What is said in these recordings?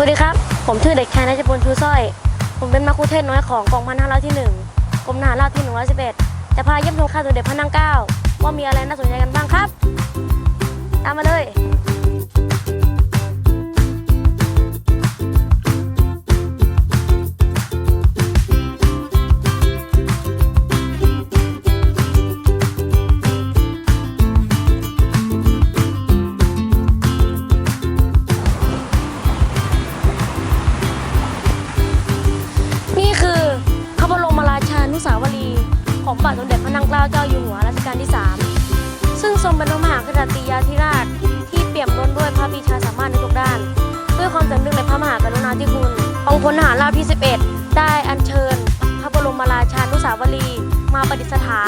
วัสดีครับ ผมชื่อเด็กชายนายจพลชูสร้อย ผมเป็นมัคคุเทศก์น้อยของกองพันห้าร้อยที่หนึ่งกรมทหารราบที่หนึ่งร้อยสิบเอ็ดจะพาเยี่ยมชมค่ายสมเด็จพระนางเกล้าว่ามีอะไรน่าสนใจกันบ้างครับ ของบาทสมเด็จพระนางเกล้าเจ้าอยู่หัวรัชกาลที่ 3 ซึ่งทรงเป็นพระมหากษัตริยาธิราชที่เปี่ยมล้นด้วยพระปีชาสามารถในทุกด้าน ด้วยความสำนึกในพระมหากรุณาธิคุณ องค์พลทหารราบที่ 11 ได้อัญเชิญ พระบรมราชานุสาวรีย์มาประดิษฐาน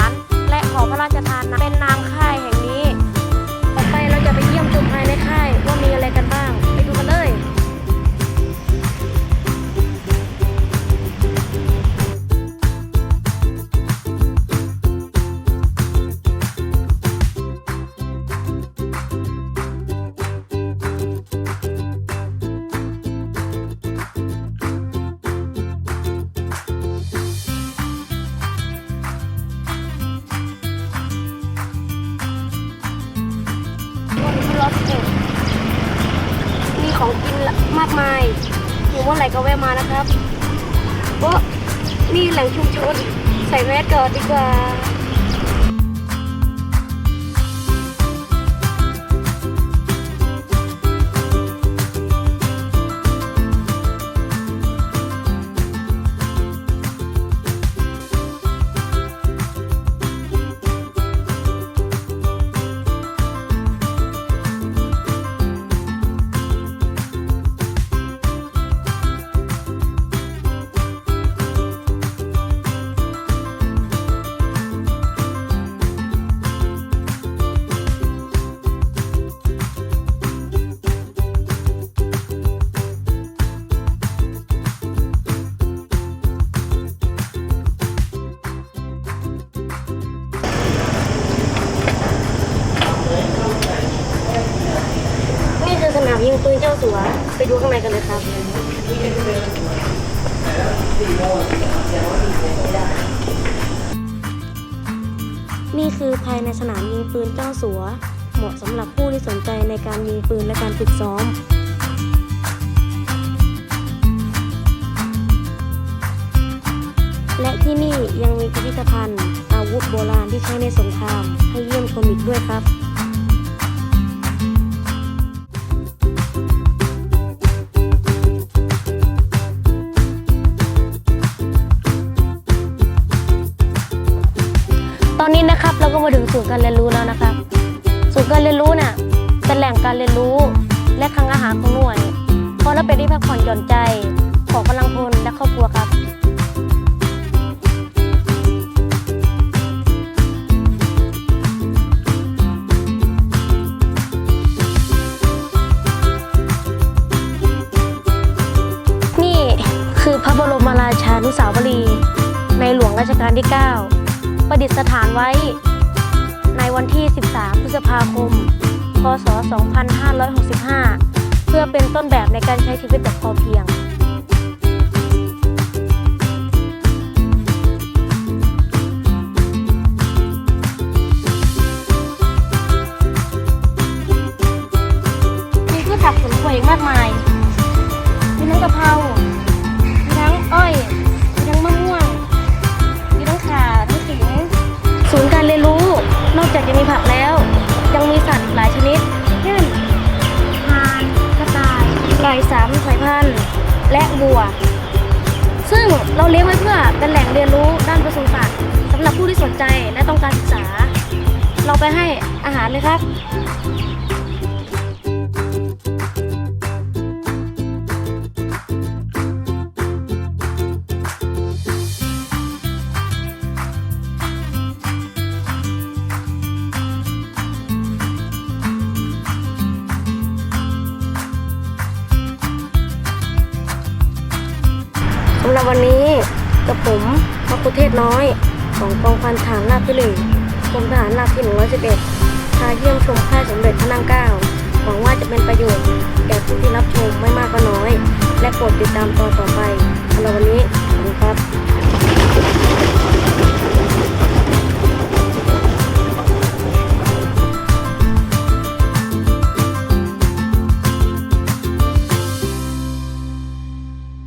ร้อสเอ็ดมีของกินมากมายอยู่ว่าไหร่ก็แวะมานะครับว่านี่แหล่งชุมชนใส่แมสก่อนดีกว่า ยิงปืนเจ้าสัวไปดูข้างในกันเลยครับนี่คือภายในสนามยิงปืนเจ้าสัว เหมาะสำหรับผู้ที่สนใจในการยิงปืนและการฝึกซ้อมและที่นี่ยังมีพิพิธภัณฑ์อาวุธโบราณที่ใช้ในสงคราม ให้เยี่ยมชมอีกด้วยครับ ตอนนี้นะครับเราก็มาถึงศูนย์การเรียนรู้แล้วนะครับ ศูนย์การเรียนรู้เนี่ยเป็นแหล่งการเรียนรู้ และคลังอาหารของหน่วยเพราะเราเป็นที่พักผ่อนหย่อนใจของกำลังพลและครอบครัวครับนี่คือพระบรมราชานุสาวรี ในหลวงรัชกาลที่ 9 ประดิษฐานไว้ ในวันที่ 13 พฤษภาคม พศ 2565 เพื่อเป็นต้นแบบในการใช้ชีวิตแบบพอเพียงมีพืชผักสวนครัวอีกมากมาย มีทั้งกะเพรา จากจะมีผักแล้ว ยังมีสัตว์หลายชนิดเช่นหานกระต่ายไก่สามสายพันธุ์ และบัว ซึ่งเราเลี้ยงไว้เพื่อเป็นแหล่งเรียนรู้ด้านปศุสัตว์สำหรับผู้ที่สนใจและต้องการศึกษา เราไปให้อาหารเลยครับ สำหรับวันนี้กับผมพระคุเทศน้อย ของกองพันฐานราบที่หนึ่งกรมทหารราบที่หนึ่งร้อยสิเพาเยี่ยมชมค่ายสมเด็จพระนางเก้าหวังว่าจะเป็นประโยชน์แก่ผู้ที่รับชมไม่มากก็น้อย และโปรดติดตามตอนต่อไปสำหรับวันนี้ขอบคุณครับ